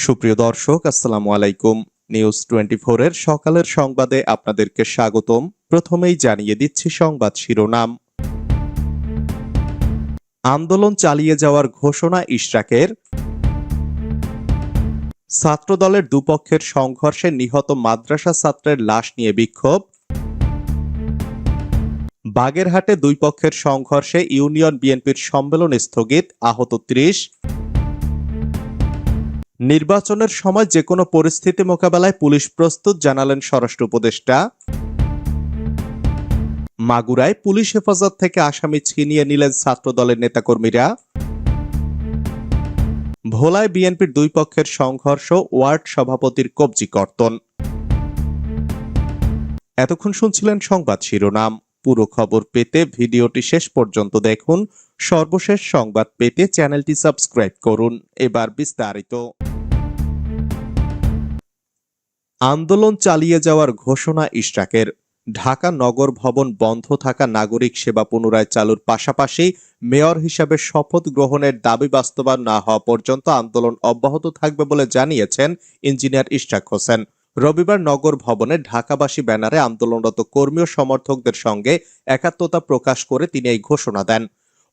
সুপ্রিয় দর্শক, আসসালামু আলাইকুম। নিউজ টোয়েন্টি এর সকালের সংবাদে আপনাদেরকে স্বাগতম। প্রথমেই জানিয়ে দিচ্ছি সংবাদ শিরোনাম। আন্দোলন চালিয়ে যাওয়ার ঘোষণা ইশরাকের। ছাত্রদলের দুপক্ষের সংঘর্ষে নিহত মাদ্রাসা ছাত্রের লাশ নিয়ে বিক্ষোভ। বাগেরহাটে দুই পক্ষের সংঘর্ষে ইউনিয়ন বিএনপির সম্মেলন স্থগিত, আহত ত্রিশ। নির্বাচনের সময় যে কোনো পরিস্থিতি মোকাবেলায় পুলিশ প্রস্তুত জানালেন স্বরাষ্ট্র উপদেষ্টা। মাগুরায় পুলিশ হেফাজত থেকে আসামি ছিনিয়ে নিলেন ছাত্রদলের নেতাকর্মীরা। ভোলায় বিএনপির দুই পক্ষের সংঘর্ষ, ওয়ার্ড সভাপতির কবজি কর্তন। এতক্ষণ শুনছিলেন সংবাদ শিরোনাম। পুরো খবর পেতে ভিডিওটি শেষ পর্যন্ত দেখুন। সর্বশেষ সংবাদ পেতে চ্যানেলটি সাবস্ক্রাইব করুন। এবার বিস্তারিত। আন্দোলন চালিয়ে যাওয়ার ঘোষণা ইশরাকের। ঢাকা নগর ভবন বন্ধ থাকা নাগরিক সেবা পুনরায় চালুর পাশাপাশি মেয়র হিসাবে শপথ গ্রহণের দাবি বাস্তবায়ন না হওয়া পর্যন্ত আন্দোলন অব্যাহত থাকবে বলে জানিয়েছেন ইঞ্জিনিয়ার ইশরাক হোসেন। রবিবার নগর ভবনে ঢাকাবাসী ব্যানারে আন্দোলনরত কর্মী ও সমর্থকদের সঙ্গে একাত্মতা প্রকাশ করে তিনি এই ঘোষণা দেন।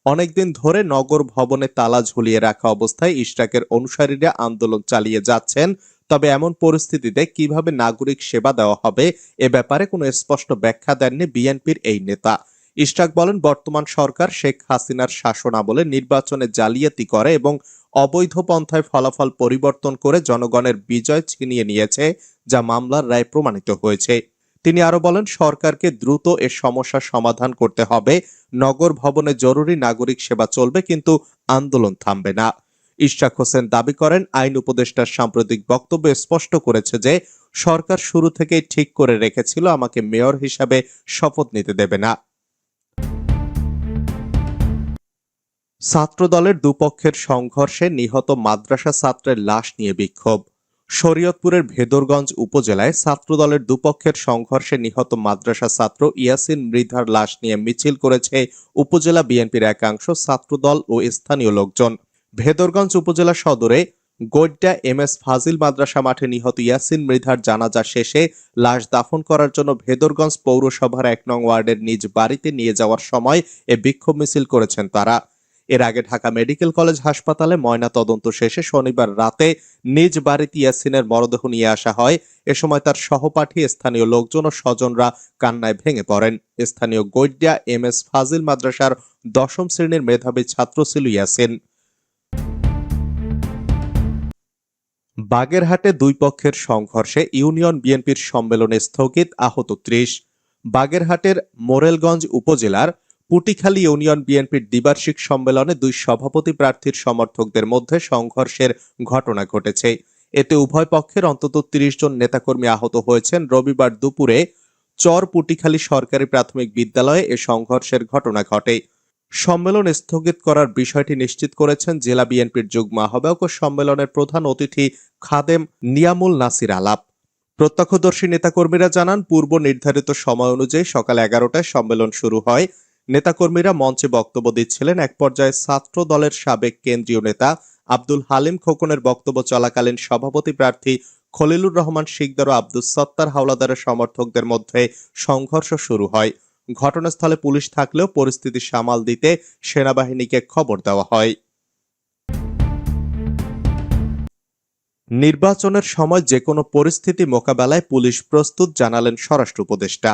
অনেকদিন ধরে নগর ভবনে তালা ঝুলিয়ে রাখা অবস্থায় ইশরাকের অনুসারীরা আন্দোলন চালিয়ে যাচ্ছেন। তবে এমন পরিস্থিতিতে কীভাবে নাগরিক সেবা দেওয়া হবে, এ ব্যাপারে কোনো স্পষ্ট ব্যাখ্যা দেননি বিএনপির এই নেতা। ইশরাক বলেন, বর্তমান সরকার শেখ হাসিনার শাসনামলে নির্বাচনে জালিয়াতি করে এবং অবৈধ পন্থায় ফলাফল পরিবর্তন করে জনগণের বিজয় ছিনিয়ে নিয়েছে, যা মামলার রায় প্রমাণিত হয়েছে। তিনি আরও বলেন, সরকারকে দ্রুত এ সমস্যার সমাধান করতে হবে। নগর ভবনে জরুরি নাগরিক সেবা চলবে, কিন্তু আন্দোলন থামবে না। ইশাক হোসেন দাবি করেন, আইন উপদেষ্টার সাম্প্রতিক বক্তব্য স্পষ্ট করেছে যে, সরকার শুরু থেকেই ঠিক করে রেখেছিল, আমাকে মেয়র হিসাবে শপথ নিতে দেবে না। ছাত্রদলের দুপক্ষের সংঘর্ষে নিহত মাদ্রাসা ছাত্রের লাশ নিয়ে বিক্ষোভ। শরীয়তপুরের ভেদরগঞ্জ উপজেলায় ছাত্রদলের দুপক্ষের সংঘর্ষে নিহত মাদ্রাসা ছাত্র ইয়াসিন মৃধার লাশ নিয়ে মিছিল করেছে উপজেলা বিএনপির একাংশ ছাত্রদল ও স্থানীয় লোকজন। ভেদরগঞ্জ উপজেলা সদরে গোড্ডা এম এস ফাজিল মাদ্রাসা মাঠে নিহত ইয়াসিন মৃধার জানাজা শেষে লাশ দাফন করার জন্য ভেদরগঞ্জ পৌরসভার এক নং ওয়ার্ডের নিজ বাড়িতে নিয়ে যাওয়ার সময় এ বিক্ষোভ মিছিল করেছেন তারা। এর আগে ঢাকা মেডিকেল কলেজ হাসপাতালে ময়না তদন্ত শেষে শনিবার রাতে নিজ বাড়িতে ইয়াসিনের মরদেহ নিয়ে আসা হয়। এ সময় তার সহপাঠী, স্থানীয় লোকজন ও স্বজনরা কান্নায় ভেঙে পড়েন। স্থানীয় গৈড্যা এম এস ফাজিল মাদ্রাসার দশম শ্রেণির মেধাবী ছাত্র ছিল ইয়াসিন। বাগেরহাটে দুই পক্ষের সংঘর্ষে ইউনিয়ন বিএনপির সম্মেলনে স্থগিত, আহত ত্রিশ। বাগেরহাটের মোরেলগঞ্জ উপজেলার পুটিখালী ইউনিয়ন বিএনপির দ্বিবার্ষিক সম্মেলনে দুই সভাপতি প্রার্থীর সমর্থকদের মধ্যে সংঘর্ষের ঘটনা ঘটেছে। এতে উভয় পক্ষের অন্তত তিরিশ জন নেতাকর্মী আহত হয়েছেন। রবিবার দুপুরে চর পুটিখালী সরকারি প্রাথমিক বিদ্যালয়ে এ সংঘর্ষের ঘটনা ঘটে। সম্মেলন স্থগিত করার বিষয়টি নিশ্চিত করেছেন জেলা বিএনপির যুগ্ম আহ্বায়ক ও সম্মেলনের প্রধান অতিথি খাদেম নিয়ামুল নাসির আলাপ। প্রত্যক্ষদর্শী নেতাকর্মীরা জানান, পূর্ব নির্ধারিত সময় অনুযায়ী সকাল এগারোটায় সম্মেলন শুরু হয়। নেতাকর্মীরা মঞ্চে বক্তব্য দিচ্ছিলেন এক পর্যায়ে ছাত্র দলের সাবেক কেন্দ্রীয় নেতা আব্দুল হালিম খোকনের বক্তব্য চলাকালীন সভাপতি প্রার্থী খলিলুর রহমান শিকদার ও আব্দুল সত্তার হাওলাদারের সমর্থকদের মধ্যে সংঘর্ষ শুরু হয়। ঘটনাস্থলে পুলিশ থাকলেও পরিস্থিতি সামাল দিতে সেনাবাহিনীকে খবর দেওয়া হয়। নির্বাচনের সময় যে কোনো পরিস্থিতি মোকাবেলায় পুলিশ প্রস্তুত জানালেন স্বরাষ্ট্র উপদেষ্টা।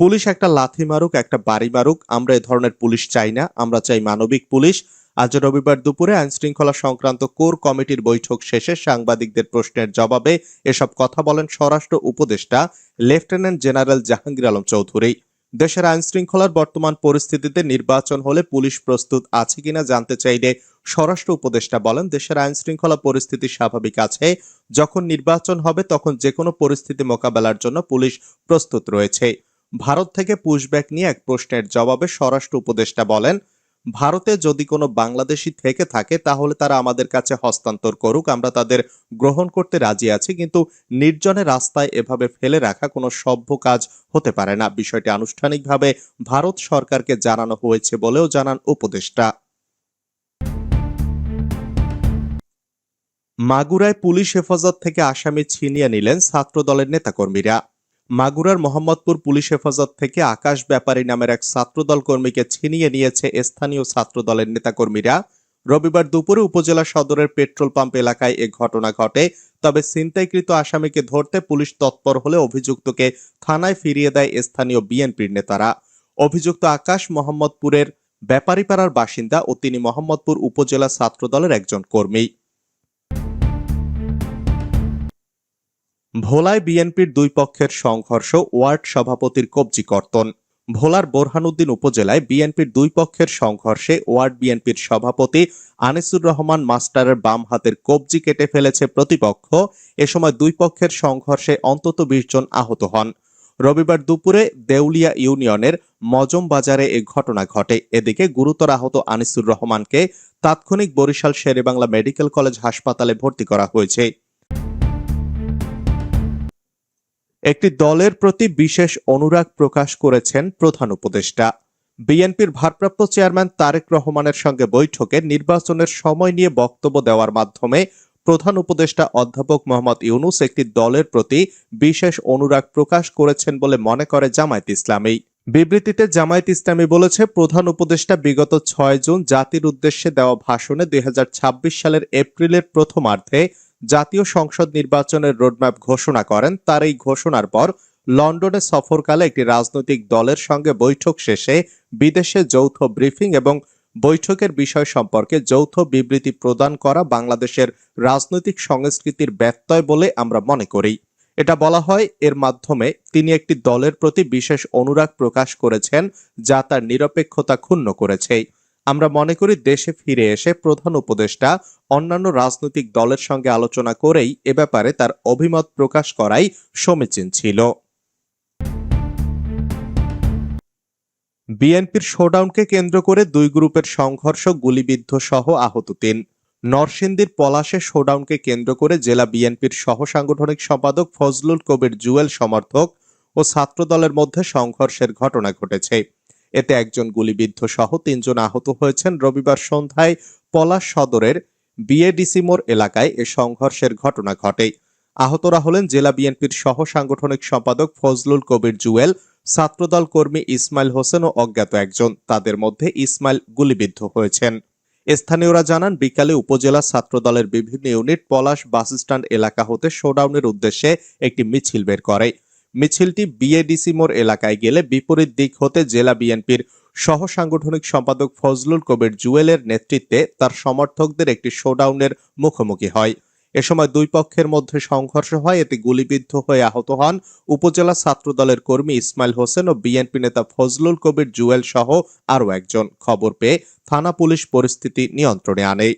পুলিশ একটা লাথি মারুক, একটা বাড়ি মারুক, আমরা এ ধরনের পুলিশ চাই না, আমরা চাই মানবিক পুলিশ। আজ রবিবার দুপুরে আইন শৃঙ্খলা সংক্রান্ত কোর কমিটির বৈঠক শেষে সাংবাদিকদের প্রশ্নের জবাবে এসব কথা বলেন স্বরাষ্ট্র উপদেষ্টা, লেফটেন্যান্ট জেনারেল জাহাঙ্গীর আলম চৌধুরী। দেশের আইন শৃঙ্খলার বর্তমান পরিস্থিতিতে নির্বাচন হলে পুলিশ প্রস্তুত আছে কিনা জানতে চাইলে স্বরাষ্ট্র উপদেষ্টা বলেন, দেশের আইন শৃঙ্খলা পরিস্থিতি স্বাভাবিক আছে, যখন নির্বাচন হবে তখন যে কোনো পরিস্থিতি মোকাবেলার জন্য পুলিশ প্রস্তুত রয়েছে। ভারত থেকে পুশব্যাক নিয়ে এক প্রশ্নের জবাবে স্বরাষ্ট্র উপদেষ্টা বলেন, ভারতে যদি কোনো বাংলাদেশি থেকে থাকে, তাহলে তারা আমাদের কাছে হস্তান্তর করুক, আমরা তাদের গ্রহণ করতে রাজি আছি, কিন্তু নির্জনে রাস্তায় এভাবে ফেলে রাখা কোনো সভ্য কাজ হতে পারে না। বিষয়টি আনুষ্ঠানিকভাবে ভারত সরকারকে জানানো হয়েছে বলেও জানান উপদেষ্টা। মাগুরায় পুলিশ হেফাজত থেকে আসামি ছিনিয়ে নিলেন ছাত্রদলের নেতাকর্মীরা। মাগুরার মোহাম্মদপুর পুলিশ হেফাজত থেকে আকাশ ব্যাপারী নামের এক ছাত্রদল কর্মীকে ছিনিয়ে নিয়েছে স্থানীয় ছাত্রদলের নেতাকর্মীরা। রবিবার দুপুরে উপজেলা সদরের পেট্রোল পাম্প এলাকায় এ ঘটনা ঘটে। তবে ছিনতাইকৃত আসামিকে ধরতে পুলিশ তৎপর হলে অভিযুক্তকে থানায় ফিরিয়ে দেয় স্থানীয় বিএনপির নেতারা। অভিযুক্ত আকাশ মোহাম্মদপুরের ব্যাপারীপাড়ার বাসিন্দা ও তিনি মোহাম্মদপুর উপজেলা ছাত্রদলের একজন কর্মী। ভোলায় বিএনপির দুই পক্ষের সংঘর্ষ ওয়ার্ড সভাপতির কবজি কর্তন। ভোলার বোরহানুদ্দিন উপজেলায় বিএনপির দুই পক্ষের সংঘর্ষে ওয়ার্ড বিএনপির সভাপতি আনিসুর রহমান মাস্টারের বাম হাতের কবজি কেটে ফেলেছে প্রতিপক্ষ। এ সময় দুই পক্ষের সংঘর্ষে অন্তত বিশ জন আহত হন। রবিবার দুপুরে দেউলিয়া ইউনিয়নের মজম বাজারে এ ঘটনা ঘটে। এদিকে গুরুতর আহত আনিসুর রহমানকে তাৎক্ষণিক বরিশাল শেরেবাংলা মেডিকেল কলেজ হাসপাতালে ভর্তি করা হয়েছে। একটি দলের প্রতি বিশেষ অনুরাগ প্রকাশ করেছেন প্রধান উপদেষ্টা। বিএনপির ভারপ্রাপ্ত চেয়ারম্যান তারেক রহমানের সঙ্গে বৈঠকে নির্বাচনের সময় নিয়ে বক্তব্য দেওয়ার মাধ্যমে প্রধান উপদেষ্টা অধ্যাপক মোহাম্মদ ইউনুস একটি দলের প্রতি বিশেষ অনুরাগ প্রকাশ করেছেন বলে মনে করে জামায়াত ইসলামী। বিবৃতিতে জামায়াত ইসলামী বলেছে, প্রধান উপদেষ্টা বিগত ছয় জুন জাতির উদ্দেশ্যে দেওয়া ভাষণে দুই হাজার ছাব্বিশ সালের এপ্রিলের প্রথমার্ধে জাতীয় সংসদ নির্বাচনের রোডম্যাপ ঘোষণা করেন। তার এই ঘোষণার পর লন্ডনে সফরকালে একটি রাজনৈতিক দলের সঙ্গে বৈঠক শেষে বিদেশে যৌথ ব্রিফিং এবং বৈঠকের বিষয় সম্পর্কে যৌথ বিবৃতি প্রদান করা বাংলাদেশের রাজনৈতিক সংস্কৃতির ব্যত্যয় বলে আমরা মনে করি। এটা বলা হয়, এর মাধ্যমে তিনি একটি দলের প্রতি বিশেষ অনুরাগ প্রকাশ করেছেন, যা তার নিরপেক্ষতা ক্ষুণ্ণ করেছে। আমরা মনে করি দেশে ফিরে এসে প্রধান উপদেষ্টা অন্যান্য রাজনৈতিক দলের সঙ্গে আলোচনা করেই এ ব্যাপারে তার অভিমত প্রকাশ করাই সমীচীন ছিল। বিএনপির শোডাউনকে কেন্দ্র করে দুই গ্রুপের সংঘর্ষ গুলিবিদ্ধ সহ আহত তিন। নরসিংদীর পলাশে শোডাউনকে কেন্দ্র করে জেলা বিএনপির সহ সাংগঠনিক সম্পাদক ফজলুল কবির জুয়েল সমর্থক ও ছাত্রদলের মধ্যে সংঘর্ষের ঘটনা ঘটেছে। এতে একজন গুলিবিদ্ধ সহ তিনজন আহত হয়েছেন। রবিবার সন্ধ্যায় পলাশ সদরের বিএডিসি মোড় এলাকায় এ সংঘর্ষের ঘটনা ঘটে। আহতরা হলেন জেলা বিএনপির সহ সাংগঠনিক সম্পাদক ফজলুল কবির জুয়েল, ছাত্রদল কর্মী ইসমাইল হোসেন ও অজ্ঞাত একজন। তাদের মধ্যে ইসমাইল গুলিবিদ্ধ হয়েছেন। স্থানীয়রা জানান, বিকালে উপজেলা ছাত্রদলের বিভিন্ন ইউনিট পলাশ বাসস্ট্যান্ড এলাকা হতে শোডাউনের উদ্দেশ্যে একটি মিছিল বের করে। মিছিলটি বিএডিসি মোড় এলাকায় গেলে বিপরীত দিক হতে জেলা বিএনপির সহ সাংগঠনিক সম্পাদক ফজলুল কবির জুয়েলের নেতৃত্বে তার সমর্থকদের একটি শোডাউনের মুখোমুখি হয়। এ সময় দুই পক্ষের মধ্যে সংঘর্ষ হয়, এতে গুলিবিদ্ধ হয়ে আহত হন উপজেলা ছাত্রদলের কর্মী ইসমাইল হোসেন ও বিএনপি নেতা ফজলুল কবির জুয়েল সহ আরও একজন। খবর পেয়ে থানা পুলিশ পরিস্থিতি নিয়ন্ত্রণে আনে।